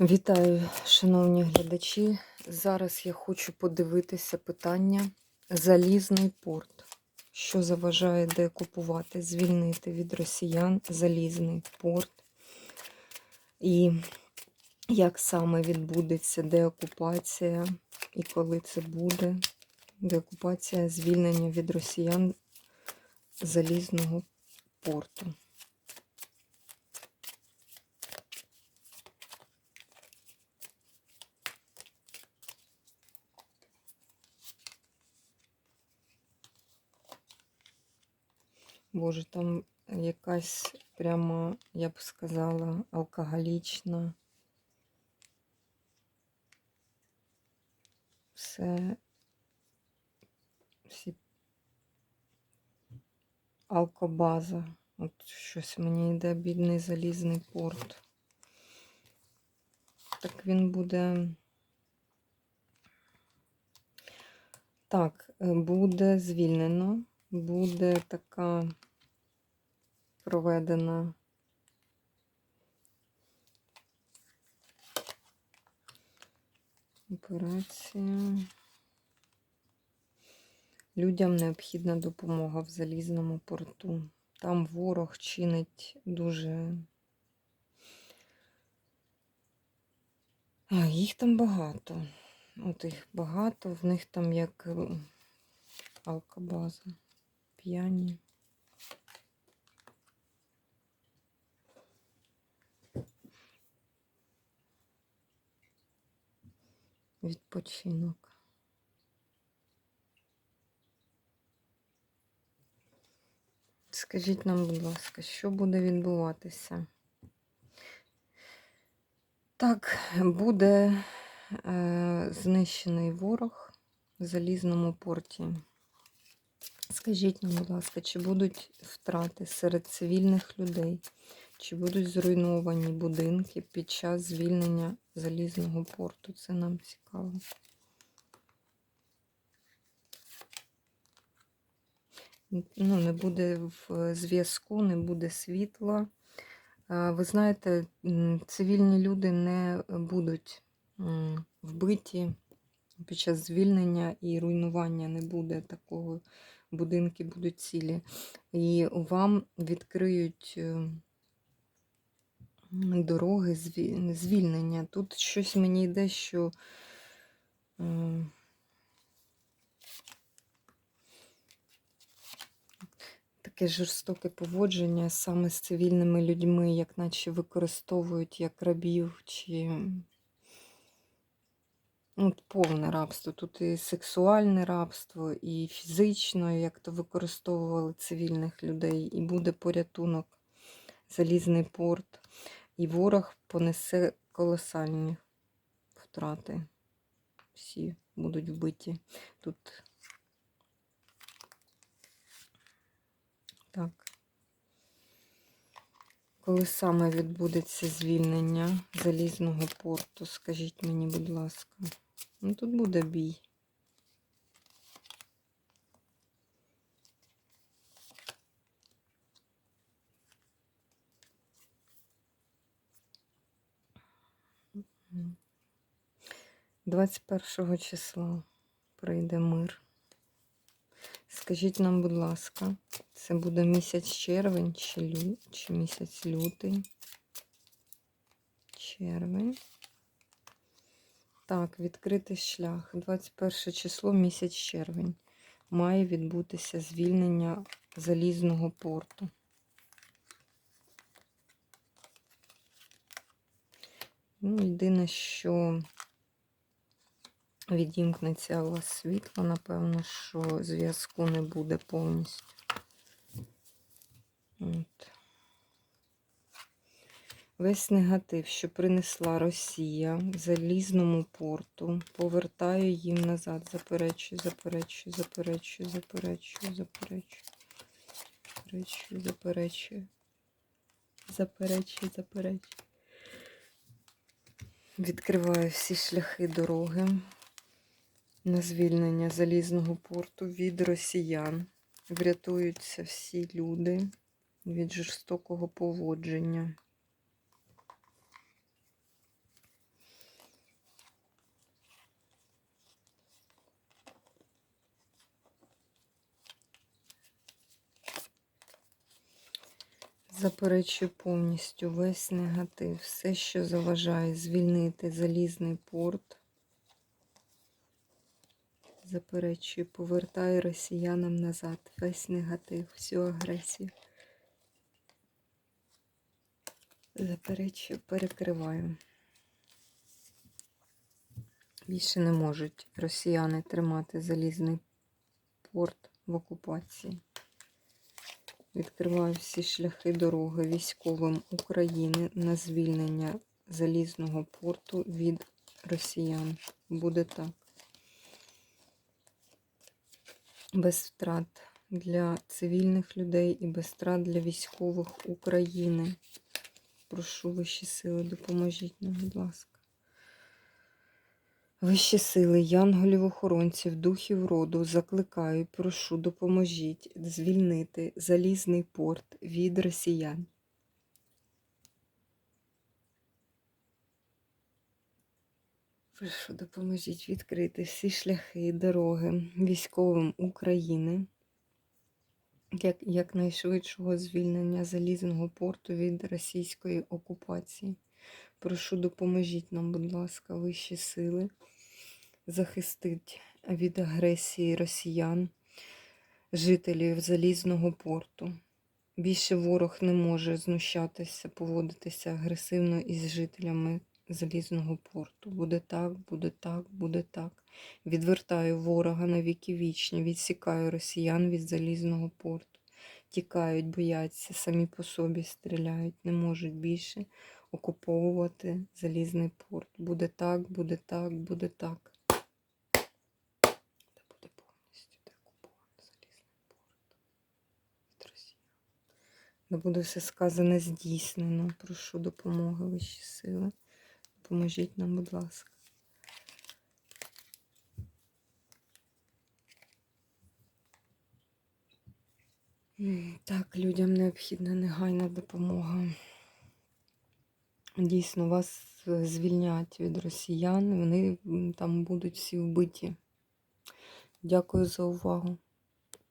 Вітаю, шановні глядачі. Зараз я хочу подивитися питання Залізний порт. Що заважає деокупувати, звільнити від росіян залізний порт. І як саме відбудеться деокупація і коли це буде. Деокупація, звільнення від росіян залізного порту. Боже, там якась прямо, я б сказала, алкоголічна. Все всі алкобаза. От щось мені йде бідний залізний порт. Так він буде. Так, е, буде звільнено, буде така проведена операція. Людям необхідна допомога в залізному порту. Там ворог чинить дуже. А, їх там багато. От їх багато, в них там як е, алкобаза. П'яні. Відпочинок. Скажіть нам, будь ласка, що буде відбуватися? Так, буде е, знищений ворог в залізному порті. Скажіть нам, будь ласка, чи будуть втрати серед цивільних людей, чи будуть зруйновані будинки під час звільнення залізного порту? Це нам цікаво. Ну, не буде в зв'язку, не буде світла. Ви знаєте, цивільні люди не будуть вбиті під час звільнення і руйнування не буде такого. Будинки будуть цілі. І вам відкриють е, дороги звільнення. Тут щось мені йде, що таке жорстоке поводження саме з цивільними людьми, як наче використовують як рабів, чи ну, от повне рабство. Тут і сексуальне рабство, і фізично, як то використовували цивільних людей, і буде порятунок, залізний порт, і ворог понесе колосальні втрати. Всі будуть вбиті. Тут Так. Коли саме відбудеться звільнення залізного порту, скажіть мені, будь ласка. Ну, тут буде бій. 21 числа прийде мир. Скажіть нам, будь ласка, це буде місяць червень чи, лю... чи місяць лютий? Червень. Так, відкритий шлях. 21 число, місяць червень. Має відбутися звільнення залізного порту. Ну, єдине, що відімкнеться у вас світло, напевно, що зв'язку не буде повністю. От. Весь негатив, що принесла Росія залізному порту, повертаю їм назад. Заперечую, заперечую, заперечую, заперечую, заперечую, заперечую, заперечую, заперечую, заперечую. Відкриваю всі шляхи дороги на звільнення залізного порту від росіян. Врятуються всі люди від жорстокого поводження. Заперечую повністю весь негатив, все, що заважає звільнити залізний порт Заперечую, повертаю росіянам назад весь негатив, всю агресію. Заперечую, перекриваю. Більше не можуть росіяни тримати залізний порт в окупації. Відкриваю всі шляхи дороги військовим України на звільнення залізного порту від росіян. Буде так. Без втрат для цивільних людей і без втрат для військових України. Прошу вищі сили, допоможіть нам, будь ласка. Вищі сили, янголів-охоронців, духів роду, закликаю, прошу, допоможіть звільнити залізний порт від росіян. Прошу, допоможіть відкрити всі шляхи і дороги військовим України як, якнайшвидшого звільнення залізного порту від російської окупації. Прошу, допоможіть нам, будь ласка, вищі сили захистить від агресії росіян, жителів залізного порту. Більше ворог не може знущатися, поводитися агресивно із жителями залізного порту. Буде так, буде так, буде так. Відвертаю ворога на віки вічні, відсікаю росіян від залізного порту. Тікають, бояться, самі по собі стріляють, не можуть більше окуповувати залізний порт. Буде так, буде так, буде так. Та буде повністю залізний порт від Росії. Да буде все сказане здійснено. Прошу допомоги вищі сили. Допоможіть нам, будь ласка. Так, людям необхідна негайна допомога. Дійсно, вас е, звільнять від росіян, вони там будуть всі вбиті. Дякую за увагу.